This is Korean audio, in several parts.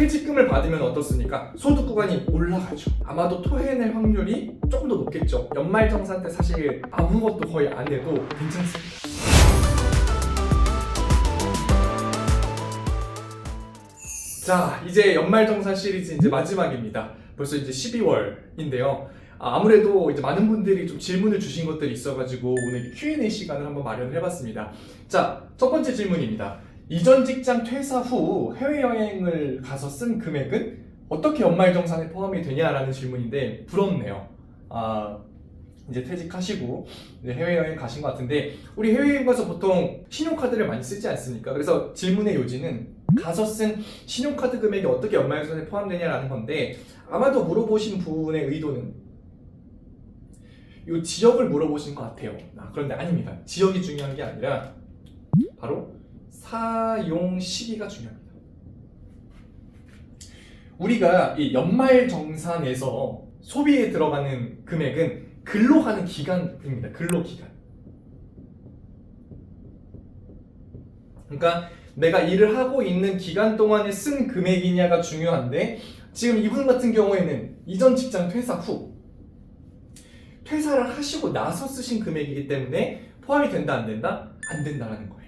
퇴직금을 받으면 어떻습니까? 소득 구간이 올라가죠. 아마도 토해낼 확률이 조금 더 높겠죠. 연말정산 때 사실 아무것도 거의 안 해도 괜찮습니다. 자, 이제 연말정산 시리즈 이제 마지막입니다. 벌써 이제 12월인데요. 아무래도 이제 많은 분들이 좀 질문을 주신 것들이 있어가지고 오늘 Q&A 시간을 한번 마련을 해봤습니다. 자, 첫 번째 질문입니다. 이전 직장 퇴사 후 해외여행을 가서 쓴 금액은 어떻게 연말정산에 포함이 되냐라는 질문인데 부럽네요. 아, 이제 퇴직하시고 이제 해외여행 가신 것 같은데 우리 해외여행 가서 보통 신용카드를 많이 쓰지 않습니까? 그래서 질문의 요지는 가서 쓴 신용카드 금액이 어떻게 연말정산에 포함되냐라는 건데 아마도 물어보신 분의 의도는 이 지역을 물어보신 것 같아요. 아, 그런데 아닙니다. 지역이 중요한 게 아니라 바로 사용 시기가 중요합니다. 우리가 이 연말 정산에서 소비에 들어가는 금액은 근로하는 기간입니다. 근로 기간. 그러니까 내가 일을 하고 있는 기간 동안에 쓴 금액이냐가 중요한데 지금 이분 같은 경우에는 이전 직장 퇴사 후 퇴사를 하시고 나서 쓰신 금액이기 때문에 포함이 된다 안 된다? 안 된다라는 거예요.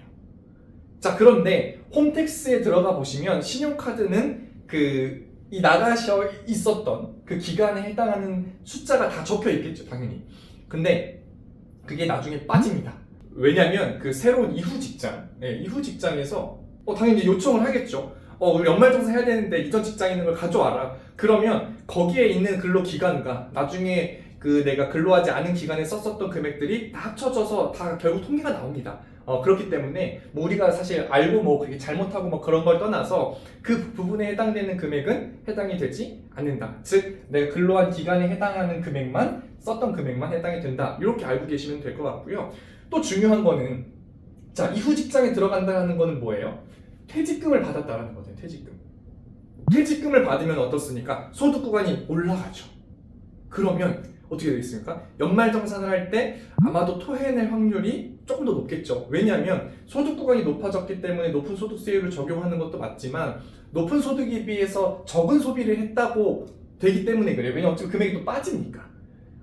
자 그런데 홈택스에 들어가 보시면 신용카드는 그 이 나가셔 있었던 그 기간에 해당하는 숫자가 다 적혀 있겠죠 당연히. 근데 그게 나중에 빠집니다. 왜냐면 그 새로운 이후 직장, 네, 이후 직장에서 어, 당연히 요청을 하겠죠. 어, 우리 연말정산 해야 되는데 이전 직장에 있는 걸 가져와라. 그러면 거기에 있는 근로 기간과 나중에 그 내가 근로하지 않은 기간에 썼었던 금액들이 다 합쳐져서 다 결국 통계가 나옵니다. 어, 그렇기 때문에 뭐 우리가 사실 알고 뭐 그게 잘못하고 뭐 그런 걸 떠나서 그 부분에 해당되는 금액은 해당이 되지 않는다. 즉 내가 근로한 기간에 해당하는 금액만 썼던 금액만 해당이 된다. 이렇게 알고 계시면 될 것 같고요. 또 중요한 거는 자 이후 직장에 들어간다는 거는 뭐예요? 퇴직금을 받았다라는 거죠. 퇴직금. 퇴직금을 받으면 어떻습니까? 소득 구간이 올라가죠. 그러면 어떻게 되겠습니까? 연말정산을 할 때 아마도 토해낼 확률이 조금 더 높겠죠. 왜냐하면 소득 구간이 높아졌기 때문에 높은 소득세율을 적용하는 것도 맞지만 높은 소득에 비해서 적은 소비를 했다고 되기 때문에 그래요. 왜냐면 어차피 금액이 또 빠지니까.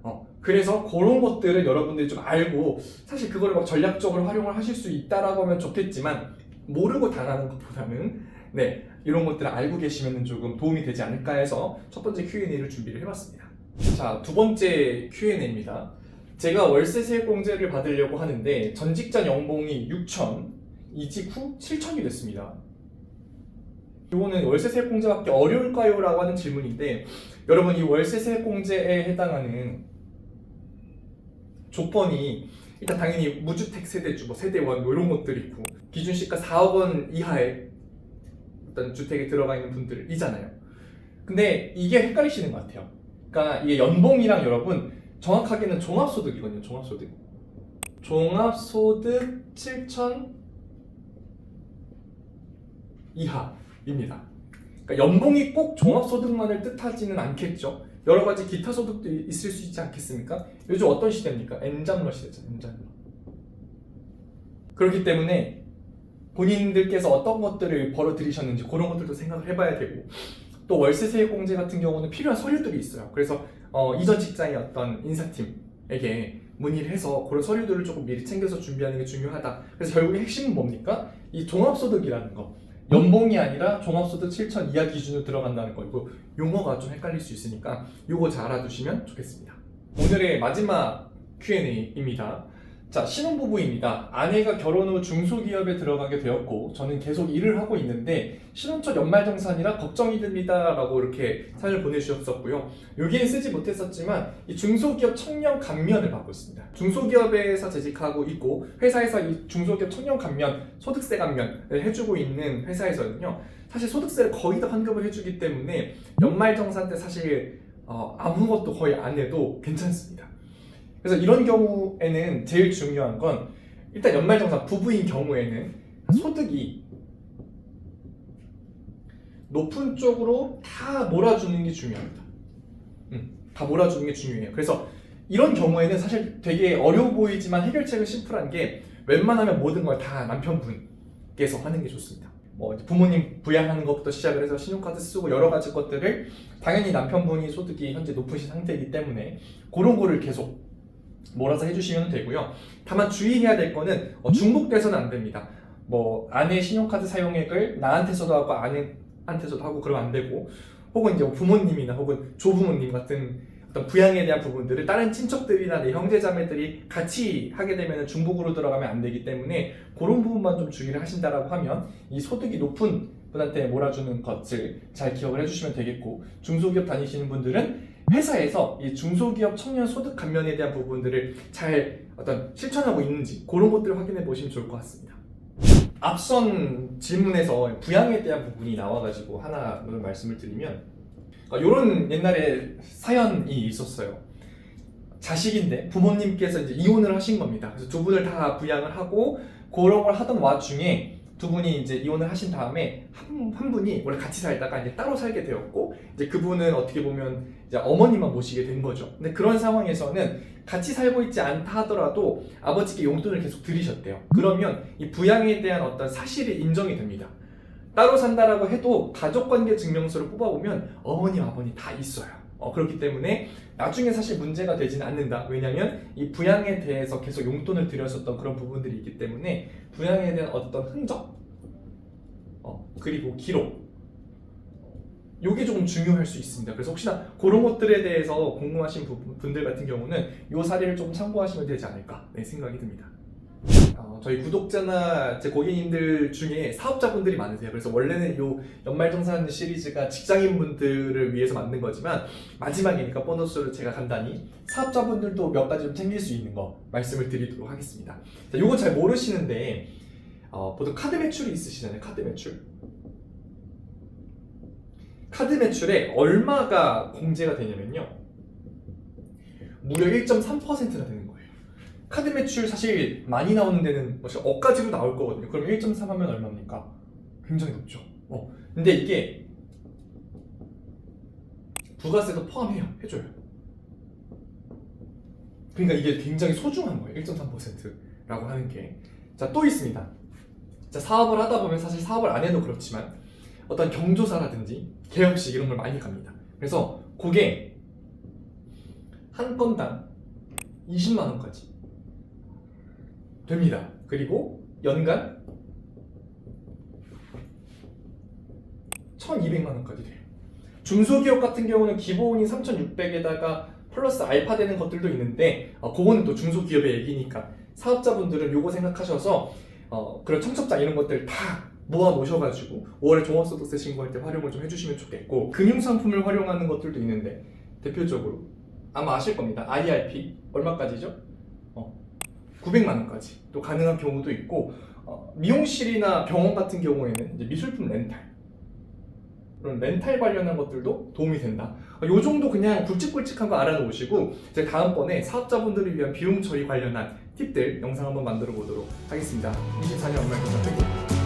어, 그래서 그런 것들을 여러분들이 좀 알고 사실 그거를 막 전략적으로 활용을 하실 수 있다라고 하면 좋겠지만 모르고 당하는 것보다는 네 이런 것들을 알고 계시면 조금 도움이 되지 않을까 해서 첫 번째 Q&A를 준비를 해봤습니다. 자, 두 번째 Q&A입니다. 제가 월세 세액공제를 받으려고 하는데 전 직장 연봉이 6천, 이직 후 7천이 됐습니다. 이거는 월세 세액공제 받기 어려울까요? 라고 하는 질문인데 여러분 이 월세 세액공제에 해당하는 조건이 일단 당연히 무주택 세대주, 뭐 세대원 뭐 이런 것들이 있고 기준 시가 4억 원 이하의 어떤 주택에 들어가 있는 분들이잖아요. 근데 이게 헷갈리시는 것 같아요. 그러니까 이게 연봉이랑 여러분 정확하게는 종합소득이거든요. 종합소득. 종합소득 7천 이하입니다. 그러니까 연봉이 꼭 종합소득만을 뜻하지는 않겠죠. 여러 가지 기타 소득도 있을 수 있지 않겠습니까? 요즘 어떤 시대입니까? 엔잡러 시대죠. 엔잡러. 그렇기 때문에 본인들께서 어떤 것들을 벌어 들이셨는지 그런 것들도 생각을 해봐야 되고 또 월세 세액 공제 같은 경우는 필요한 서류들이 있어요. 그래서 어, 이전 직장의 어떤 인사팀에게 문의를 해서 그런 서류들을 조금 미리 챙겨서 준비하는 게 중요하다. 그래서 결국에 핵심은 뭡니까? 이 종합소득이라는 거. 연봉이 아니라 종합소득 7천 이하 기준으로 들어간다는 거고 용어가 좀 헷갈릴 수 있으니까 요거 잘 알아두시면 좋겠습니다. 오늘의 마지막 Q&A입니다. 자, 신혼부부입니다. 아내가 결혼 후 중소기업에 들어가게 되었고, 저는 계속 일을 하고 있는데, 신혼 첫 연말정산이라 걱정이 됩니다. 라고 이렇게 사연을 보내주셨었고요. 여기엔 쓰지 못했었지만, 이 중소기업 청년 감면을 받고 있습니다. 중소기업에서 재직하고 있고, 회사에서 이 중소기업 청년 감면, 소득세 감면을 해주고 있는 회사에서는요, 사실 소득세를 거의 다 환급을 해주기 때문에, 연말정산 때 사실 어, 아무것도 거의 안 해도 괜찮습니다. 그래서 이런 경우에는 제일 중요한 건 일단 연말정산 부부인 경우에는 소득이 높은 쪽으로 다 몰아주는 게 중요합니다. 음, 다 몰아주는 게 중요해요. 그래서 이런 경우에는 사실 되게 어려워 보이지만 해결책은 심플한 게 웬만하면 모든 걸 다 남편분께서 하는 게 좋습니다. 뭐 부모님 부양하는 것부터 시작을 해서 신용카드 쓰고 여러 가지 것들을 당연히 남편분이 소득이 현재 높으신 상태이기 때문에 그런 거를 계속 몰아서 해주시면 되고요. 다만 주의해야 될 거는 어, 중복돼서는 안 됩니다. 뭐 아내 신용카드 사용액을 나한테서도 하고 아내한테서도 하고 그러면 안 되고 혹은 이제 뭐 부모님이나 혹은 조부모님 같은 어떤 부양에 대한 부분들을 다른 친척들이나 내 형제자매들이 같이 하게 되면 중복으로 들어가면 안 되기 때문에 그런 부분만 좀 주의를 하신다라고 하면 이 소득이 높은 분한테 몰아주는 것을 잘 기억을 해주시면 되겠고 중소기업 다니시는 분들은 회사에서 이 중소기업 청년 소득 감면에 대한 부분들을 잘 어떤 실천하고 있는지 그런 것들을 확인해 보시면 좋을 것 같습니다. 앞선 질문에서 부양에 대한 부분이 나와가지고 하나 말씀을 드리면 이런 옛날에 사연이 있었어요. 자식인데 부모님께서 이제 이혼을 하신 겁니다. 그래서 두 분을 다 부양을 하고 그런 걸 하던 와중에 두 분이 이제 이혼을 하신 다음에 한, 한 분이 원래 같이 살다가 이제 따로 살게 되었고 이제 그분은 어떻게 보면 이제 어머니만 모시게 된 거죠. 근데 그런 상황에서는 같이 살고 있지 않다 하더라도 아버지께 용돈을 계속 드리셨대요. 그러면 이 부양에 대한 어떤 사실이 인정이 됩니다. 따로 산다라고 해도 가족관계 증명서를 뽑아보면 어머님, 아버님 다 있어요. 어, 그렇기 때문에 나중에 사실 문제가 되지는 않는다. 왜냐하면 이 부양에 대해서 계속 용돈을 드렸었던 그런 부분들이 있기 때문에 부양에 대한 어떤 흔적, 어, 그리고 기록, 요게 조금 중요할 수 있습니다. 그래서 혹시나 그런 것들에 대해서 궁금하신 부- 분들 같은 경우는 요 사례를 좀 참고하시면 되지 않을까 네, 생각이 듭니다. 어, 저희 구독자나 제 고객님들 중에 사업자분들이 많으세요. 그래서 원래는 요 연말정산 시리즈가 직장인분들을 위해서 만든 거지만 마지막이니까 보너스로 제가 간단히 사업자분들도 몇 가지 좀 챙길 수 있는 거 말씀을 드리도록 하겠습니다. 자, 요거 잘 모르시는데 어, 보통 카드 매출이 있으시잖아요. 카드 매출. 카드 매출에 얼마가 공제가 되냐면요. 무려 1.3%가 되는 거예요. 카드 매출 사실 많이 나오는 데는 뭐 억까지로 나올 거거든요. 그럼 1.3 하면 얼마입니까? 굉장히 높죠. 어. 근데 이게 부가세도 포함해요. 해줘요. 그러니까 이게 굉장히 소중한 거예요. 1.3%라고 하는 게. 자, 또 있습니다. 자, 사업을 하다 보면 사실 사업을 안 해도 그렇지만 어떤 경조사라든지 개업식 이런 걸 많이 갑니다. 그래서 그게 한 건당 20만 원까지 됩니다. 그리고 연간 1,200만 원까지 돼요. 중소기업 같은 경우는 기본이 3,600에다가 플러스 알파 되는 것들도 있는데 어, 그거는 또 중소기업의 얘기니까 사업자분들은 요거 생각하셔서 어, 그런 청첩장 이런 것들 다 모아 놓으셔가지고 5월에 종합소득세 신고할 때 활용을 좀 해주시면 좋겠고 금융상품을 활용하는 것들도 있는데 대표적으로 아마 아실 겁니다. IRP 얼마까지죠? 어, 900만 원까지 또 가능한 경우도 있고 어, 미용실이나 병원 같은 경우에는 이제 미술품 렌탈 그런 렌탈 관련한 것들도 도움이 된다. 어, 요 정도 그냥 굵직굵직한 거 알아놓으시고 이제 다음번에 사업자분들을 위한 비용 처리 관련한 팁들 영상 한번 만들어 보도록 하겠습니다. 24년 얼마 전에